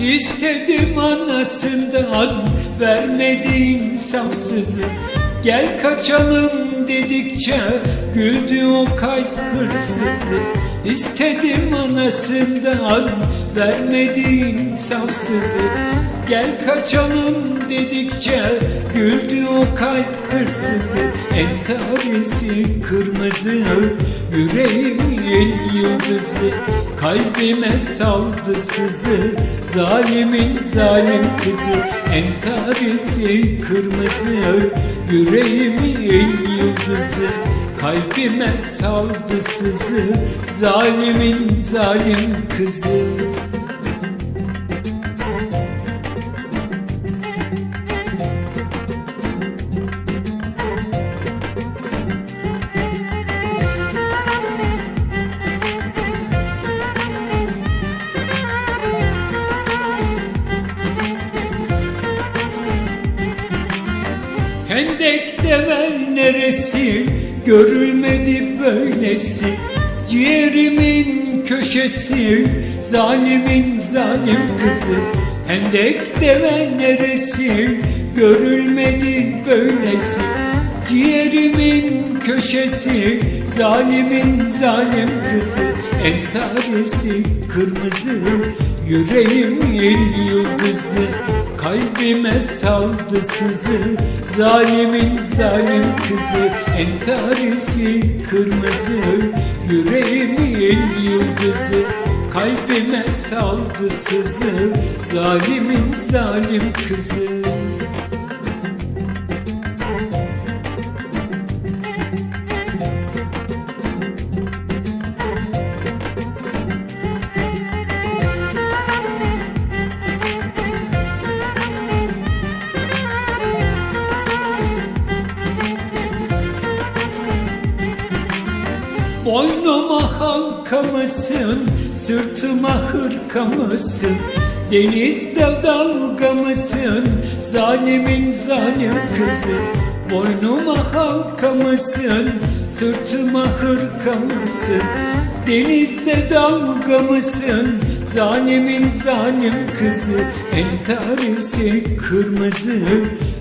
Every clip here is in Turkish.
İstedim anasından vermedi insafsızı Gel kaçalım dedikçe güldü o kalp hırsızı. İstedim anasından vermedi insafsızı Gel kaçalım dedikçe güldü o kalp hırsızı Entarisi kırmızı yüreğimin yıldızı. Kalbime saldı sızı zalimin zalim kızı. Entarisi kırmızı yüreğimin yıldızı. Kalbime saldı sızı zalimin zalim kızı Hendek devel neresi? Görülmedi böylesi. Ciğerimin köşesi zalimin zalim kızı. Hendek devel neresi? Görülmedi böylesi. Ciğerimin köşesi zalimin zalim kızı. Entaresi kırmızı yüreğimin yıldızı Kalbime saldı sızı Zalimin zalim kızı Entarisi kırmızı Yüreğimin yıldızı. Kalbime saldı sızı Zalimin zalim kızı Boynuma halka mısın, sırtıma hırka mısın? Denizde dalga mısın, zalimin zalim kızı? Boynuma halka mısın, sırtıma hırka mısın? Denizde dalga mısın, zalimin zalim kızı? Entarisi kırmızı,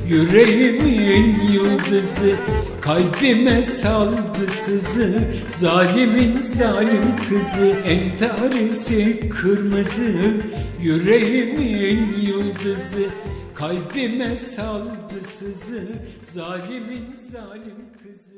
yüreğimin yıldızı Kalbime saldı sızı Zalimin zalim kızı Entarisi kırmızı Yüreğimin yıldızı. Kalbime saldı sızı Zalimin zalim kızı